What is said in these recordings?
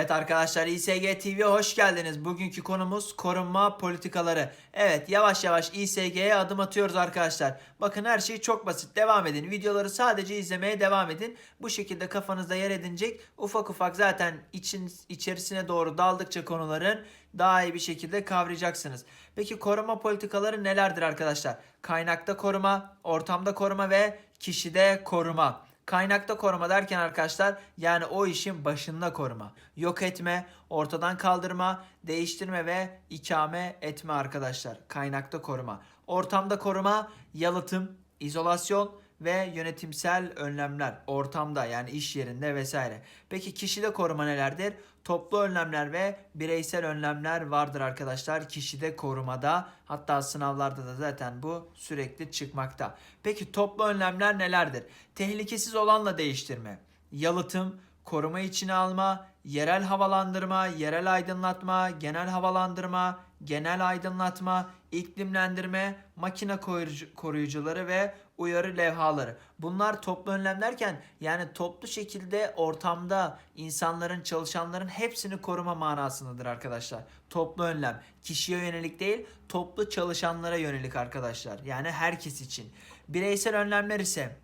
Evet arkadaşlar İSG TV hoş geldiniz. Bugünkü konumuz korunma politikaları. Evet yavaş yavaş İSG'ye adım atıyoruz arkadaşlar. Bakın her şey çok basit. Devam edin. Videoları sadece izlemeye devam edin. Bu şekilde kafanızda yer edinecek. Ufak ufak zaten için içerisine doğru daldıkça konuların daha iyi bir şekilde kavrayacaksınız. Peki koruma politikaları nelerdir arkadaşlar? Kaynakta koruma, ortamda koruma ve kişide koruma. Kaynakta koruma derken arkadaşlar yani o işin başında koruma. Yok etme, ortadan kaldırma, değiştirme ve ikame etme arkadaşlar. Kaynakta koruma. Ortamda koruma, yalıtım, izolasyon ve yönetimsel önlemler ortamda yani iş yerinde vesaire. Peki kişide koruma nelerdir? Toplu önlemler ve bireysel önlemler vardır arkadaşlar kişide korumada. Hatta sınavlarda da zaten bu sürekli çıkmakta. Peki toplu önlemler nelerdir? Tehlikesiz olanla değiştirme, yalıtım, koruma içine alma, yerel havalandırma, yerel aydınlatma, genel havalandırma, genel aydınlatma, iklimlendirme, makine koruyucu- koruyucuları ve uyarı levhaları. Bunlar toplu önlem derken yani toplu şekilde ortamda insanların, çalışanların hepsini koruma manasındadır arkadaşlar. Toplu önlem kişiye yönelik değil, toplu çalışanlara yönelik arkadaşlar. Yani herkes için. Bireysel önlemler ise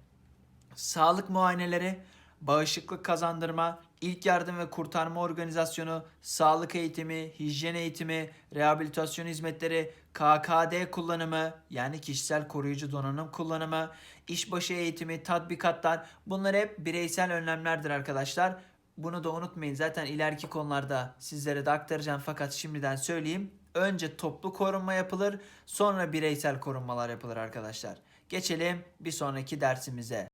sağlık muayeneleri, bağışıklık kazandırma, ilk yardım ve kurtarma organizasyonu, sağlık eğitimi, hijyen eğitimi, rehabilitasyon hizmetleri, KKD kullanımı yani kişisel koruyucu donanım kullanımı, işbaşı eğitimi, tatbikatlar bunlar hep bireysel önlemlerdir arkadaşlar. Bunu da unutmayın zaten ileriki konularda sizlere de aktaracağım fakat şimdiden söyleyeyim. Önce toplu korunma yapılır sonra bireysel korunmalar yapılır arkadaşlar. Geçelim bir sonraki dersimize.